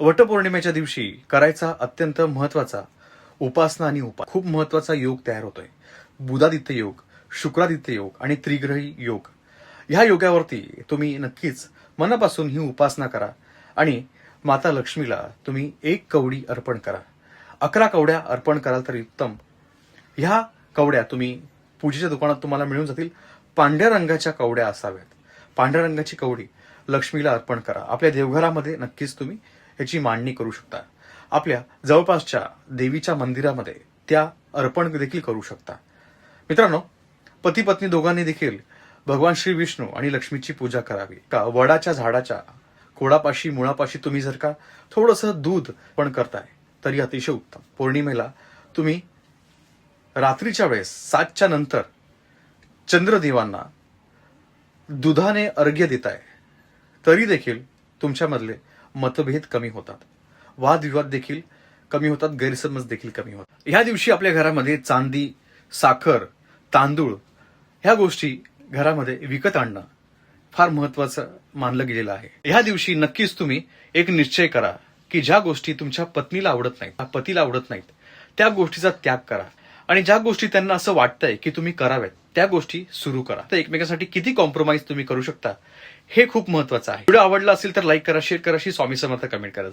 वटपौर्णिमेच्या दिवशी करायचा अत्यंत महत्त्वाचा उपासना आणि उपाय. खूप महत्त्वाचा योग तयार होतोय. बुधादित्य योग शुक्रादित्य योग आणि त्रिग्रही योग. ह्या योगावरती तुम्ही नक्कीच मनापासून ही उपासना करा आणि माता लक्ष्मीला तुम्ही एक कवडी अर्पण करा. अकरा कवड्या अर्पण कराल तर उत्तम. ह्या कवड्या तुम्ही पूजेच्या दुकानात तुम्हाला मिळून जातील. पांढऱ्या रंगाच्या कवड्या असाव्यात. पांढऱ्या रंगाची कवडी लक्ष्मीला अर्पण करा. आपल्या देवघरामध्ये नक्कीच तुम्ही याची मांडणी करू शकता. आपल्या जवळपासच्या देवीच्या मंदिरामध्ये त्या अर्पण देखील करू शकता. मित्रांनो पती पत्नी दोघांनी देखील भगवान श्री विष्णू आणि लक्ष्मीची पूजा करावी. का वडाच्या झाडाच्या खोडापाशी मुळापाशी तुम्ही जर का थोडंसं दूध पण करताय तरी अतिशय उत्तम. पौर्णिमेला तुम्ही रात्रीच्या वेळेस सातच्या नंतर चंद्रदेवांना दुधाने अर्घ्य देताय तरी देखील तुमच्यामधले मतभेद कमी होतात. वादविवाद देखील कमी होतात गैरसमज देखील कमी होतात. ह्या दिवशी आपल्या घरामध्ये चांदी साखर तांदूळ ह्या गोष्टी घरामध्ये विकत आणणं फार महत्वाचं मानलं गेलेलं आहे. ह्या दिवशी नक्कीच तुम्ही एक निश्चय करा की ज्या गोष्टी तुमच्या पत्नीला आवडत नाहीत पतीला आवडत नाहीत त्या गोष्टीचा त्याग करा. आणि ज्या गोष्टी त्यांना असं वाटतंय की तुम्ही कराव्यात त्या गोष्टी सुरू करा. तर एकमेकांसाठी किती कॉम्प्रोमाइज तुम्ही करू शकता हे खूप महत्वाचं आहे. व्हिडिओ आवडला असेल तर लाईक करा शेअर करा स्वामी समर्थ कमेंट करा.